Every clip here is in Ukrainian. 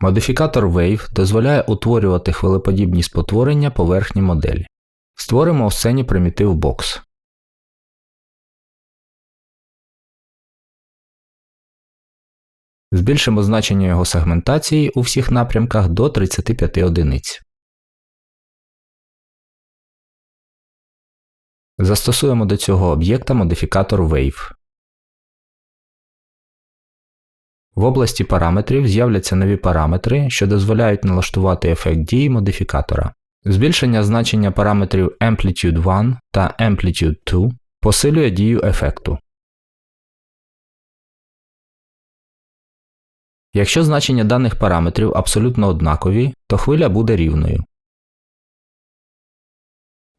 Модифікатор Wave дозволяє утворювати хвилеподібні спотворення поверхні моделі. Створимо у сцені примітив Box. Збільшимо значення його сегментації у всіх напрямках до 35 одиниць. Застосуємо до цього об'єкта модифікатор Wave. В області параметрів з'являться нові параметри, що дозволяють налаштувати ефект дії модифікатора. Збільшення значення параметрів Amplitude 1 та Amplitude 2 посилює дію ефекту. Якщо значення даних параметрів абсолютно однакові, то хвиля буде рівною.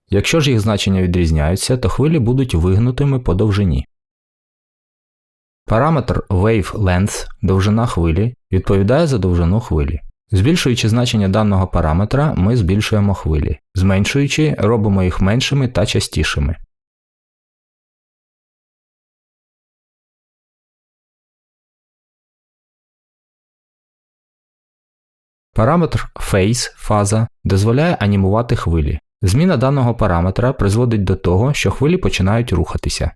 Якщо ж їх значення відрізняються, то хвилі будуть вигнутими по довжині. Параметр wavelength довжина хвилі відповідає за довжину хвилі. Збільшуючи значення даного параметра, ми збільшуємо хвилі. Зменшуючи, робимо їх меншими та частішими. Параметр Phase фаза дозволяє анімувати хвилі. Зміна даного параметра призводить до того, що хвилі починають рухатися.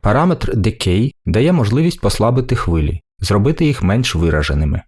Параметр Decay дає можливість послабити хвилі, зробити їх менш вираженими.